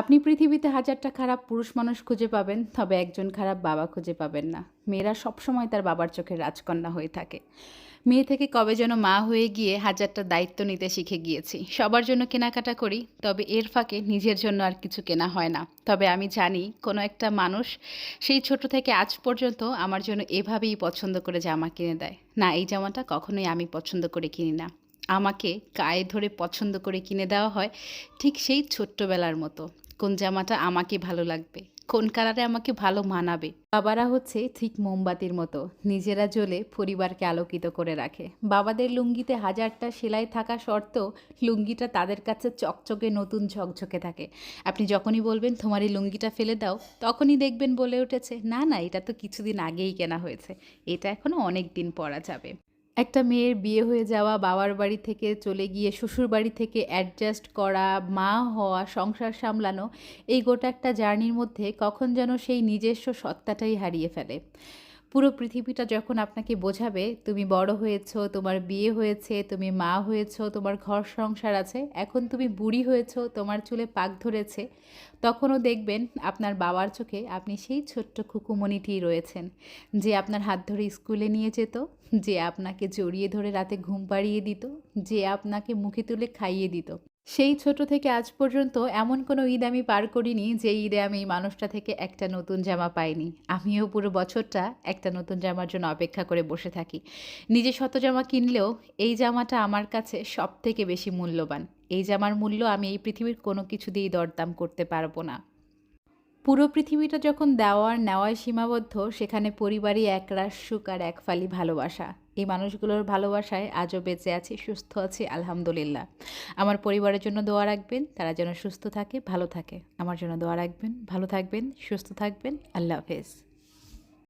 আপনি পৃথিবীতে হাজারটা খারাপ পুরুষ মানুষ খুঁজে পাবেন, তবে একজন খারাপ বাবা খুঁজে পাবেন না। মেয়েরা সবসময় তার বাবার চোখের রাজকন্যা হয়ে থাকে। মেয়ে থেকে কবে যেন মা হয়ে গিয়ে হাজারটা দায়িত্ব নিতে শিখে গিয়েছি। সবার জন্য কেনাকাটা করি, তবে এর ফাঁকে নিজের জন্য আর কিছু কেনা হয় না। তবে আমি জানি, কোনো একটা মানুষ সেই ছোট থেকে আজ পর্যন্ত আমার জন্য এভাবেই পছন্দ করে জামা কিনে দেয়। না, এই জামাটা কখনোই আমি পছন্দ করে কিনি না। আমাকে গায়ে ধরে পছন্দ করে কিনে দেওয়া হয় ঠিক সেই ছোট্টবেলার মতো। কোন জামাটা আমাকে ভালো লাগবে, কোন কালারে আমাকে ভালো মানাবে। বাবারা হচ্ছে ঠিক মোমবাতির মতো, নিজেরা জ্বলে পরিবারকে আলোকিত করে রাখে। বাবাদের লুঙ্গিতে হাজারটা সেলাই থাকা সত্ত্বেও লুঙ্গিটা তাদের কাছে চকচকে নতুন ঝকঝকে থাকে। আপনি যখনই বলবেন, তোমার এই লুঙ্গিটা ফেলে দাও, তখনই দেখবেন বলে উঠেছে, না না, এটা তো কিছুদিন আগেই কেনা হয়েছে, এটা এখনও অনেক দিন পরা যাবে। একটা মেয়ের বিয়ে হয়ে যাওয়া, বাবার বাড়ি থেকে চলে গিয়ে শ্বশুর বাড়ি থেকে অ্যাডজাস্ট করা, মা হওয়া, সংসার সামলানো, এই গোটা একটা জার্নির মধ্যে কখন যেন সেই নিজস্ব সত্তাটাই হারিয়ে ফেলে। পুরো পৃথিবীটা যখন আপনাকে বোঝাবে, তুমি বড় হয়েছো, তোমার বিয়ে হয়েছে, তুমি মা হয়েছো, তোমার ঘর সংসার আছে, এখন তুমি বুড়ি হয়েছো, তোমার চুলে পাক ধরেছে, তখনও দেখবেন আপনার বাবার চোখে আপনি সেই ছোট্ট খুকুমণিটিই রয়েছেন, যে আপনার হাত ধরে স্কুলে নিয়ে যেত, যে আপনাকে জড়িয়ে ধরে রাতে ঘুম পাড়িয়ে দিত, যে আপনাকে মুখে তুলে খাইয়ে দিত। সেই ছোট থেকে আজ পর্যন্ত এমন কোনো ঈদ আমি পার করিনি যে ঈদে আমি এই মানুষটা থেকে একটা নতুন জামা পাইনি। আমিও পুরো বছরটা একটা নতুন জামার জন্য অপেক্ষা করে বসে থাকি। নিজে শত জামা কিনলেও এই জামাটা আমার কাছে সব থেকে বেশি মূল্যবান। এই জামার মূল্য আমি এই পৃথিবীর কোনো কিছু দিয়েই দরদাম করতে পারব না। পুরো পৃথিবীটা যখন দেওয়ার নেওয়ায় সীমাবদ্ধ, সেখানে পরিবারই একরাশ সুখ আর এক ফালি ভালোবাসা। এই মানুষগুলোর ভালোবাসায় আজও বেঁচে আছি, সুস্থ আছি, আলহামদুলিল্লাহ। আমার পরিবারের জন্য দোয়া রাখবেন, তারা যেন সুস্থ থাকে, ভালো থাকে। আমার জন্য দোয়া রাখবেন, ভালো থাকবেন, সুস্থ থাকবেন। আল্লাহ হাফেজ।